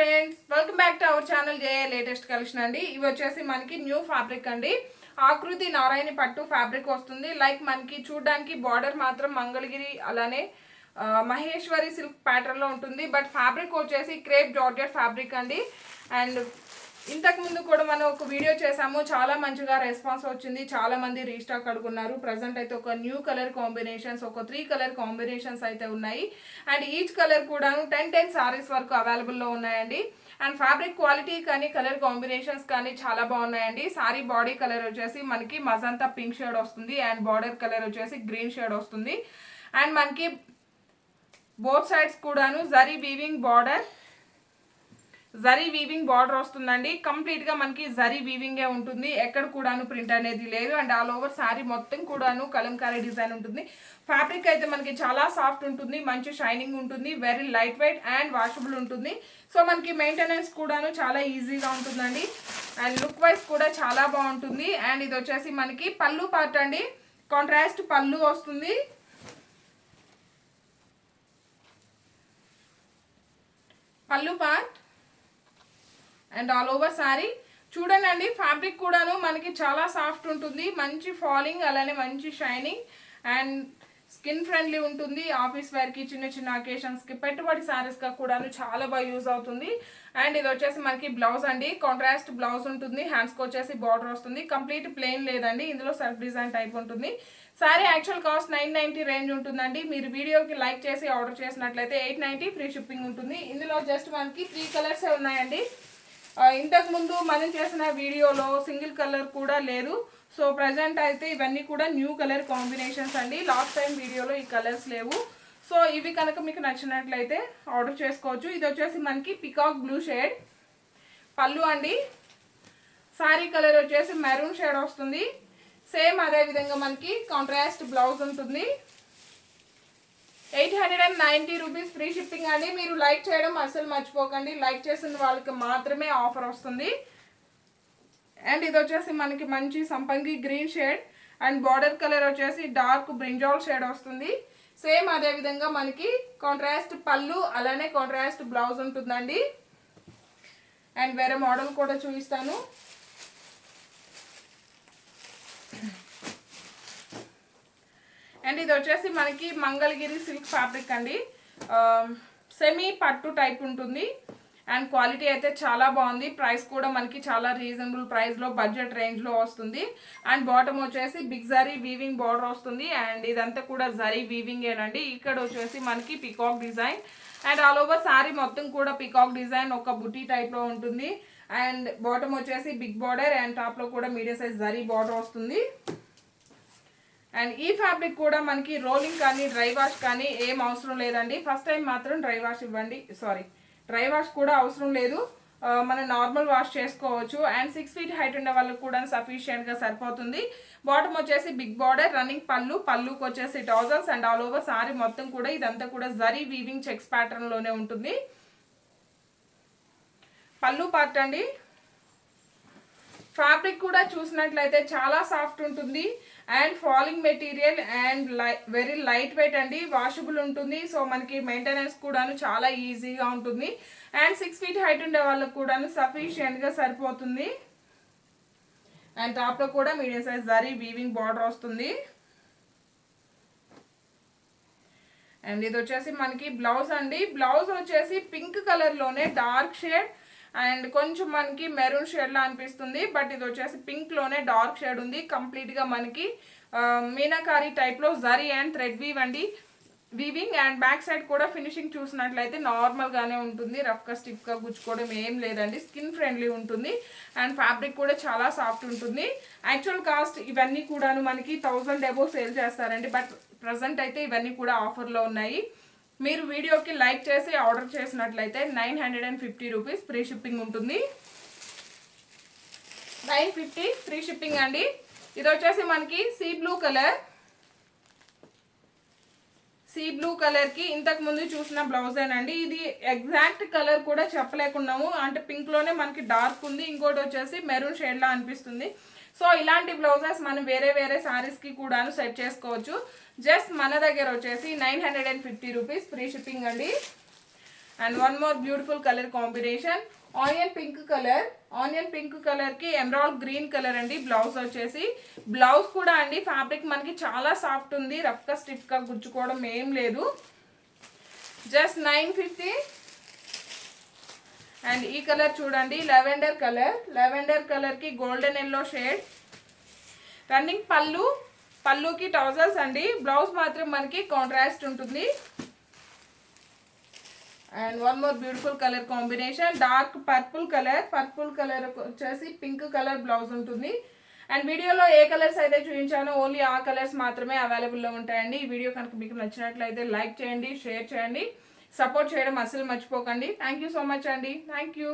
Friends welcome back to our channel J latest collection అండి. ఇవి వచ్చేసి మనకి న్యూ ఫ్యాబ్రిక్ అండి. ఆకృతి నారాయణ పట్టు ఫ్యాబ్రిక్ వస్తుంది. లైక్ మనకి చూడడానికి బార్డర్ మాత్రం మంగళగిరి అలానే మహేశ్వరి సిల్క్ ప్యాటర్న్లో ఉంటుంది. బట్ ఫ్యాబ్రిక్ వచ్చేసి క్రేప్ జార్జెట్ ఫ్యాబ్రిక్ అండి. అండ్ ఇంతకు ముందు కూడా మనం ఒక వీడియో చేసాము చాలా మంచిగా రెస్పాన్స్ వచ్చింది. చాలా మంది రీస్టాక్ అడుగున్నారు. ప్రజెంట్ అయితే ఒక న్యూ కలర్ కాంబినేషన్స్ ఒక త్రీ కలర్ కాంబినేషన్స్ అయితే ఉన్నాయి. అండ్ ఈచ్ కలర్ కూడాను టెన్ టెన్ సారీస్ వరకు అవైలబుల్లో ఉన్నాయండి. అండ్ ఫ్యాబ్రిక్ క్వాలిటీ కానీ కలర్ కాంబినేషన్స్ కానీ చాలా బాగున్నాయండి. సారీ బాడీ కలర్ వచ్చేసి మనకి మజంతా పింక్ షేడ్ వస్తుంది. అండ్ బార్డర్ కలర్ వచ్చేసి గ్రీన్ షేడ్ వస్తుంది. అండ్ మనకి బోత్ సైడ్స్ కూడాను zari weaving border zari weaving border వస్తుందండి. కంప్లీట్గా మనకి జరీ వీవింగే ఉంటుంది. ఎక్కడ కూడాను ప్రింట్ అనేది లేదు. అండ్ ఆల్ ఓవర్ శారీ మొత్తం కూడాను కలంకారీ డిజైన్ ఉంటుంది. ఫ్యాబ్రిక్ అయితే మనకి చాలా సాఫ్ట్ ఉంటుంది. మంచి షైనింగ్ ఉంటుంది. Very light weight and washable ఉంటుంది. సో మనకి మెయింటెనెన్స్ కూడాను చాలా ఈజీగా ఉంటుందండి. అండ్ లుక్ వైజ్ కూడా చాలా బాగుంటుంది. అండ్ ఇది వచ్చేసి మనకి పళ్ళు పార్ట్ అండి. కాంట్రాస్ట్ పళ్ళు వస్తుంది. Pallu part and all over sari. చూడండి ఫ్యాబ్రిక్ కూడాను మనకి చాలా సాఫ్ట్ ఉంటుంది. మంచి ఫాలింగ్ అలానే మంచి షైనింగ్ అండ్ స్కిన్ ఫ్రెండ్లీ ఉంటుంది. ఆఫీస్ వేర్కి చిన్న చిన్న అకేషన్స్కి పెట్టుబడి సారీస్గా కూడాను చాలా బాగా యూజ్ అవుతుంది. అండ్ ఇది వచ్చేసి మనకి బ్లౌజ్ అండి. కాంట్రాస్ట్ బ్లౌజ్ ఉంటుంది. హ్యాండ్స్కి వచ్చేసి బార్డర్ వస్తుంది. కంప్లీట్ ప్లెయిన్ లేదండి. ఇందులో సెల్ఫ్ డిజైన్ టైప్ ఉంటుంది. Sari actual cost nine ninety range ఉంటుందండి. మీరు వీడియోకి లైక్ చేసి ఆర్డర్ చేసినట్లయితే ఎయిట్ నైంటీ ఫ్రీ షిప్పింగ్ ఉంటుంది. ఇందులో జస్ట్ మనకి త్రీ కలర్సే ఉన్నాయండి. ఇంతకుముందు ఇంతకు ముందు మనం చేసిన వీడియోలో సింగిల్ కలర్ కూడా లేదు. సో ప్రజెంట్ అయితే ఇవన్నీ కూడా న్యూ కలర్ కాంబినేషన్స్ అండి. లాస్ట్ టైం వీడియోలో ఈ కలర్స్ లేవు. సో ఇవి కనుక మీకు నచ్చినట్లయితే ఆర్డర్ చేసుకోవచ్చు. ఇది వచ్చేసి మనకి పికాక్ బ్లూ షేడ్ పళ్ళు అండి. శారీ కలర్ వచ్చేసి మెరూన్ షేడ్ వస్తుంది. సేమ్ అదే విధంగా మనకి కాంట్రాస్ట్ బ్లౌజ్ ఉంటుంది. Eight hundred and ninety rupees free shipping అండి. మీరు లైక్ చేయడం అసలు మర్చిపోకండి. లైక్ చేసిన వాళ్ళకి మాత్రమే ఆఫర్ వస్తుంది. అండ్ ఇది వచ్చేసి మనకి మంచి సంపంగి green shade and border colour వచ్చేసి డార్క్ బ్రింజాల్ షేడ్ వస్తుంది. సేమ్ అదే విధంగా మనకి కాంట్రాస్ట్ పళ్ళు అలానే కాంట్రాస్ట్ బ్లౌజ్ ఉంటుందండి. అండ్ వేరే మోడల్ కూడా చూపిస్తాను. అండ్ ఇది వచ్చేసి మనకి మంగళగిరి సిల్క్ ఫ్యాబ్రిక్ అండి. సెమీ పట్టు టైప్ ఉంటుంది. అండ్ క్వాలిటీ అయితే చాలా బాగుంది. ప్రైస్ కూడా మనకి చాలా రీజనబుల్ ప్రైస్లో బడ్జెట్ రేంజ్లో వస్తుంది. అండ్ బాటమ్ వచ్చేసి బిగ్ జరీ వీవింగ్ బార్డర్ వస్తుంది. అండ్ ఇదంతా కూడా జరీ వీవింగేనండి ఇక్కడ వచ్చేసి మనకి peacock design and all over sari మొత్తం కూడా పికాక్ డిజైన్ ఒక బుటీ టైప్లో ఉంటుంది. అండ్ బాటమ్ వచ్చేసి బిగ్ బార్డర్ అండ్ టాప్లో కూడా మీడియం సైజ్ జరీ బార్డర్ వస్తుంది. అండ్ ఈ ఫ్యాబ్రిక్ కూడా మనకి రోలింగ్ కానీ డ్రై వాష్ కానీ ఏం అవసరం లేదండి. ఫస్ట్ టైం మాత్రం డ్రై వాష్ ఇవ్వండి. సారీ డ్రై వాష్ కూడా అవసరం లేదు. మనం నార్మల్ వాష్ చేసుకోవచ్చు. అండ్ సిక్స్ ఫీట్ హైట్ ఉండే వాళ్ళకి కూడా సఫిషియెంట్గా సరిపోతుంది. బాటమ్ వచ్చేసి బిగ్ బార్డర్ రన్నింగ్ పళ్ళు పళ్ళుకి వచ్చేసి trousers and all over sari మొత్తం కూడా ఇదంతా కూడా జరీ వీవింగ్ చెక్స్ ప్యాటర్న్లోనే ఉంటుంది. పళ్ళు పార్ట్ అండి. ఫ్యాబ్రిక్ కూడా చూసినట్లయితే చాలా సాఫ్ట్ ఉంటుంది. అండ్ ఫాలింగ్ మెటీరియల్ అండ్ లై వెరీ లైట్ వెయిట్ అండి. వాషబుల్ ఉంటుంది. సో మనకి మెయింటెనెన్స్ కూడాను చాలా ఈజీగా ఉంటుంది. అండ్ సిక్స్ ఫీట్ హైట్ ఉండే వాళ్ళకి కూడాను సఫిషియెంట్గా సరిపోతుంది. అండ్ టాప్లో కూడా medium size zari weaving border వస్తుంది. అండ్ ఇది వచ్చేసి మనకి బ్లౌజ్ అండి. బ్లౌజ్ వచ్చేసి పింక్ కలర్లోనే డార్క్ షేడ్ అండ్ కొంచెం మనకి మెరూన్ షేడ్లా అనిపిస్తుంది బట్ ఇది వచ్చేసి పింక్లోనే డార్క్ షేడ్ ఉంది. కంప్లీట్గా మనకి ఆ, మీనాకారి టైప్లో జరీ అండ్ థ్రెడ్ వీవ్ అండి. వీవింగ్ అండ్ బ్యాక్ సైడ్ కూడా ఫినిషింగ్ చూసినట్లయితే నార్మల్గానే ఉంటుంది. రఫ్గా స్టిఫ్గా గుచ్చుకోవడం ఏం లేదండి. స్కిన్ ఫ్రెండ్లీ ఉంటుంది. అండ్ ఫ్యాబ్రిక్ కూడా చాలా సాఫ్ట్ ఉంటుంది. యాక్చువల్ కాస్ట్ ఇవన్నీ కూడాను మనకి థౌజండ్ ఎబో సేల్ చేస్తారండి. బట్ ప్రజెంట్ అయితే ఇవన్నీ కూడా ఆఫర్లో ఉన్నాయి. మీరు వీడియోకి లైక్ చేసి ఆర్డర్ చేసినట్లయితే nine hundred and fifty rupees free shipping ఉంటుంది. నైన్ ఫిఫ్టీ ఫ్రీ షిప్పింగ్ అండి. ఇది వచ్చేసి మనకి sea blue colour. Sea blue కలర్కి ఇంతకు ముందు చూసిన బ్లౌజ్ అండి ఇది ఎగ్జాక్ట్ కలర్ కూడా చెప్పలేకున్నాము. అంటే పింక్లోనే మనకి డార్క్ ఉంది. ఇంకోటి వచ్చేసి మెరూన్ షేడ్లా అనిపిస్తుంది. సో ఇలాంటి బ్లౌజెస్ మనం వేరే వేరే శారీస్కి కూడాను సెట్ చేసుకోవచ్చు. జస్ట్ మన దగ్గర వచ్చేసి nine hundred and fifty rupees free shipping అండి. And one more beautiful colour combination. Onion pink colour. Onion pink కలర్కి ఎమరాల్డ్ గ్రీన్ కలర్ అండి బ్లౌజ్ వచ్చేసి. బ్లౌజ్ కూడా అండి ఫ్యాబ్రిక్ మనకి చాలా సాఫ్ట్ ఉంది. రఫ్గా స్టిఫ్గా గుచ్చుకోవడం ఏం లేదు. జస్ట్ నైన్ ఫిఫ్టీ అండ్ ఈ కలర్ చూడండి లెవెండర్ కలర్. లెవెండర్ కలర్కి golden yellow shade running pallu పళ్ళుకి ట్రౌజర్స్ అండి. బ్లౌజ్ మాత్రం మనకి కాంట్రాస్ట్ ఉంటుంది. And one more beautiful colour combination dark purple colour purple colour వచ్చేసి పింక్ కలర్ బ్లౌజ్ ఉంటుంది. అండ్ వీడియోలో ఏ కలర్స్ అయితే చూపించానో ఓన్లీ ఆ కలర్స్ మాత్రమే అవైలబుల్లో ఉంటాయండి. ఈ వీడియో కనుక మీకు నచ్చినట్లయితే లైక్ చేయండి షేర్ చేయండి. సపోర్ట్ చేయడం అస్సలు మర్చిపోకండి. థ్యాంక్ యూ సో మచ్ అండి. Thank you